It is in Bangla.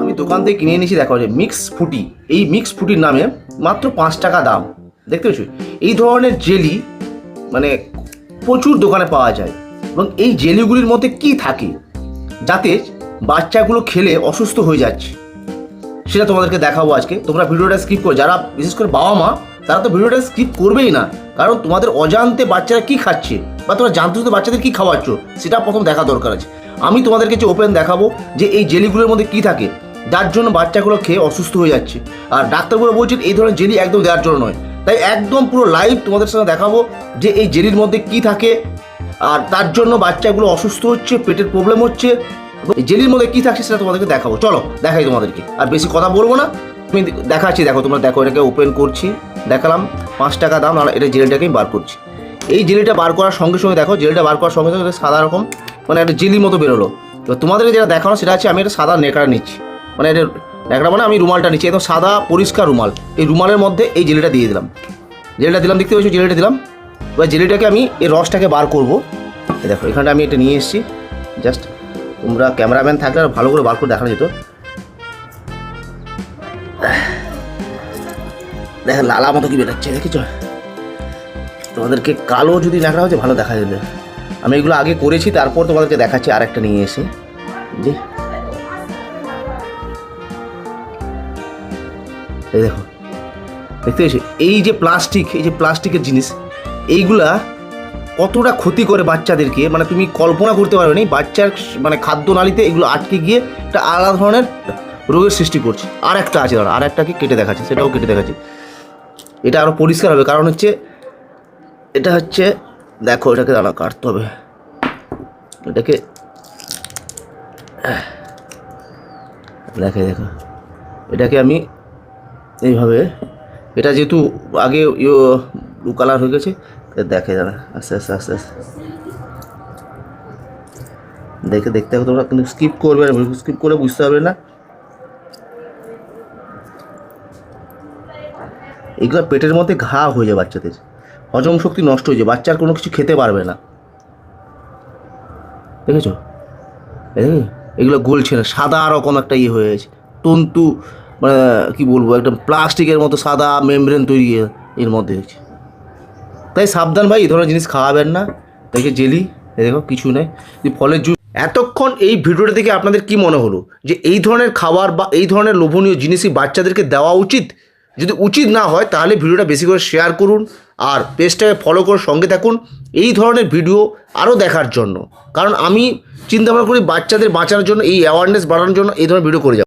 আমি দোকান থেকে কিনে এনেছি, দেখো যে মিক্স ফুটি। এই মিক্স ফুটির নামে মাত্র পাঁচ টাকা দাম। দেখতে পাচ্ছ এই ধরনের জেলি মানে প্রচুর দোকানে পাওয়া যায়। এবং এই জেলিগুলির মধ্যে কি থাকে? যাতে বাচ্চাগুলো খেলে অসুস্থ হয়ে যাচ্ছে। সেটা তোমাদেরকে দেখাবো আজকে। তোমরা ভিডিওটা স্কিপ করো। যারা বিশেষ করে বাবা মা তারা তো ভিডিওটা স্কিপ করবেই না। কারণ তোমাদের অজান্তে বাচ্চারা কি খাচ্ছে? বা তোমরা জানতে তো বাচ্চাদের কী খাওয়াচ্ছ, সেটা প্রথম দেখা দরকার আছে। আমি তোমাদেরকে যে ওপেন দেখাবো যে এই জেলিগুলোর মধ্যে কি থাকে, যার জন্য বাচ্চাগুলো খেয়ে অসুস্থ হয়ে যাচ্ছে। আর ডাক্তারগুলো বলছেন এই ধরনের জেলি একদম দেওয়ার জন্য নয়। তাই একদম পুরো লাইভ তোমাদের সঙ্গে দেখাবো যে এই জেলির মধ্যে কি থাকে, আর তার জন্য বাচ্চাগুলো অসুস্থ হচ্ছে, পেটের প্রবলেম হচ্ছে জেলির মধ্যে কি থাকছে সেটা তোমাদেরকে দেখাবো। চলো, দেখাই তোমাদেরকে। আর বেশি কথা বলব না। আমি দেখাচ্ছি, দেখো তোমরা দেখো, এটাকে ওপেন করছি, দেখালাম। পাঁচ টাকা দাম আর এটা জেলিটাকে আমি বার করছি। এই জেলিটা বার করার সঙ্গে সঙ্গে দেখো, জেলিটা বার করার সঙ্গে সঙ্গে সাদা রকম মানে একটা জেলির মতো বেরোলো। তো তোমাদেরকে যেটা দেখানো সেটা হচ্ছে আমি একটা সাদা নেকড়া নিচ্ছি। মানে এটা নেকড়া মানে আমি রুমালটা নিচ্ছি, একদম সাদা পরিষ্কার রুমাল। এই রুমালের মধ্যে এই জেলিটা দিয়ে দিলাম। জেলিটা দিলাম, দেখতে পাচ্ছ? জেলিটা দিলাম। এবার জেলিটাকে আমি এই রসটাকে বার করব। দেখো, এখানটা আমি এটা নিয়ে এসেছি। জাস্ট তোমরা ক্যামেরাম্যান থাকলে আর ভালো করে বার করে দেখানো যেত। দেখেন লালা মতো কি বেরোচ্ছে, দেখেছ? তোমাদেরকে কালো যদি ন্যাকড়া হচ্ছে ভালো দেখা যাবে। আমি এগুলো আগে করেছি, তারপর তোমাদেরকে দেখাচ্ছি আর একটা নিয়ে এসে। জি এই দেখো। দেখতে পেয়েছি? এই যে প্লাস্টিক, এই যে প্লাস্টিকের জিনিস, এইগুলা কতটা ক্ষতি করে বাচ্চাদেরকে? মানে তুমি কল্পনা করতে পারবে না, বাচ্চার মানে খাদ্য নালীতে এগুলো আটকে গিয়ে একটা আলাদা ধরনের রোগের সৃষ্টি করছে। আর একটা আছে আর একটাকে কেটে দেখাচ্ছে, সেটাও কেটে দেখাচ্ছে। এটা আরও পরিষ্কার হবে, কারণ হচ্ছে এটা হচ্ছে, দেখো, এটাকে দাঁড়া, কাটতে হবে। এটাকে, দেখে, দেখো। এটাকে আমি এইভাবে, এটা যেহেতু আগে ইয়ে ব্লু কালার হয়ে গেছে দেখে দাঁড়া, আস্তে আস্তে আস্তে আস্তে। দেখে, দেখতে হবে তোমরা, কিন্তু স্কিপ করবে না স্কিপ করে বুঝতে পারবে না। এগুলো পেটের মধ্যে ঘা হয়ে যায় বাচ্চাদের। হজম শক্তি নষ্ট হয়ে যায় বাচ্চার কোনো কিছু খেতে পারবে না। দেখেছ? এগুলো গলছে না, সাদা রকম একটা ইয়ে হয়ে গেছে। তন্তু মানে কি বলব, একদম প্লাস্টিকের মতো সাদা মেমব্রেন তৈরি এর মধ্যে হয়েছে। তাই সাবধান ভাই, এই ধরনের জিনিস খাওয়াবেন না। দেখে জেলি দেখো, কিছু নেই। যে ফলের জুস। এতক্ষণ এই ভিডিওটা থেকে আপনাদের কি মনে হলো? যে এই ধরনের খাবার বা এই ধরনের লোভনীয় জিনিসই বাচ্চাদেরকে দেওয়া উচিত? যদি উচিত না হয়, তাহলে ভিডিওটা বেশি করে শেয়ার করুন আর পেজটাকে ফলো করে সঙ্গে থাকুন এই ধরনের ভিডিও আরও দেখার জন্য। কারণ আমি চিন্তা ভাবনা করি বাচ্চাদের বাঁচানোর জন্য, এই অ্যাওয়ারনেস বাড়ানোর জন্য এই ধরনের ভিডিও করে যাব।